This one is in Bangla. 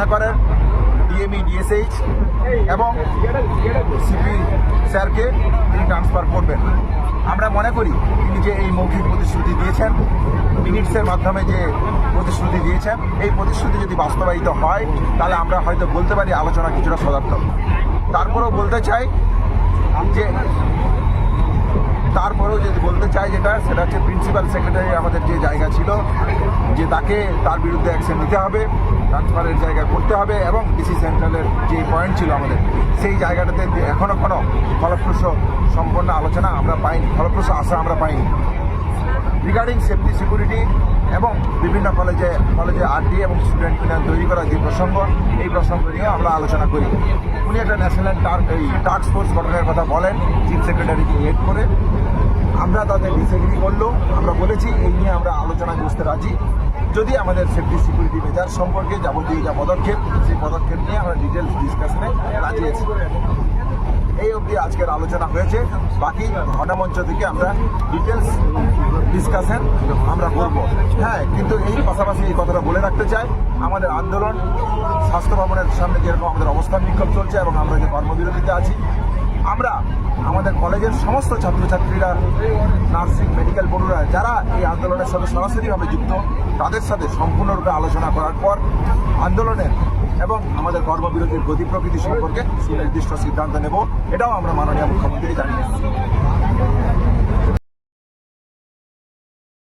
মনে করেন ডিএমই ডিএসএইচ এবং সিপি স্যারকে তিনি ট্রান্সফার করবেন। আমরা মনে করি তিনি যে এই মৌখিক প্রতিশ্রুতি দিয়েছেন মিনিটসের মাধ্যমে যে প্রতিশ্রুতি দিয়েছেন, এই প্রতিশ্রুতি যদি বাস্তবায়িত হয়, তাহলে আমরা হয়তো বলতে পারি আলোচনা কিছুটা সদার্থক তারপরেও বলতে চাই যে যদি বলতে চাই যেটা, সেটা হচ্ছে প্রিন্সিপাল সেক্রেটারি আমাদের যে জায়গা ছিল, যে তাকে তার বিরুদ্ধে অ্যাকশন নিতে হবে ট্রান্সফারের জায়গা করতে হবে এবং ডিসি সেন্ট্রালের যে পয়েন্ট ছিল আমাদের, সেই জায়গাটাতে এখনও কোনো ফলপ্রসূ সম্পন্ন আলোচনা আমরা পাইনি, ফলপ্রসূ আশা আমরা পাইনি। রিগার্ডিং সেফটি সিকিউরিটি এবং বিভিন্ন কলেজে কলেজে আরডি এবং স্টুডেন্ট ইউনিয়ন তৈরি করার যে প্রসঙ্গ, এই প্রসঙ্গ নিয়ে আমরা আলোচনা করি। উনি একটা ন্যাশনাল টার্ক এই টাস্ক ফোর্স গঠনের কথা বলেন চিফ সেক্রেটারিকে হেড করে। আমরা তাদের ডিসএগ্রি করলেও আমরা বলেছি, এই নিয়ে আমরা আলোচনায় বসতে রাজি। যদি আমাদের সেফটি সিকিউরিটি মেজার সম্পর্কে যাবতীয় যা পদক্ষেপ, সেই পদক্ষেপ নিয়ে আমরা ডিটেলস ডিসকাশনে রাজি আছি। এই অবধি আজকের আলোচনা হয়েছে। বাকি ঘটনামঞ্চ থেকে আমরা ডিটেলস ডিসকাশন আমরা করব। হ্যাঁ কিন্তু এই পাশাপাশি এই কথাটা বলে রাখতে চাই, আমাদের আন্দোলন, স্বাস্থ্য ভবনের সামনে যেরকম আমাদের অবস্থান বিক্ষোভ চলছে এবং আমরা যে কর্মবিরতিতে আছি আমরা আমাদের কলেজের সমস্ত ছাত্রছাত্রীরা, নার্সিং, মেডিকেল বন্ধুরা যারা এই আন্দোলনের সাথে সরাসরিভাবে যুক্ত, তাদের সাথে সম্পূর্ণরূপে আলোচনা করার পর আন্দোলনের এবং আমাদের কর্মবিরতির গতি প্রকৃতি সম্পর্কে সুনির্দিষ্ট সিদ্ধান্ত নেব। এটাও আমরা মাননীয় মুখ্যমন্ত্রী জানিয়েছি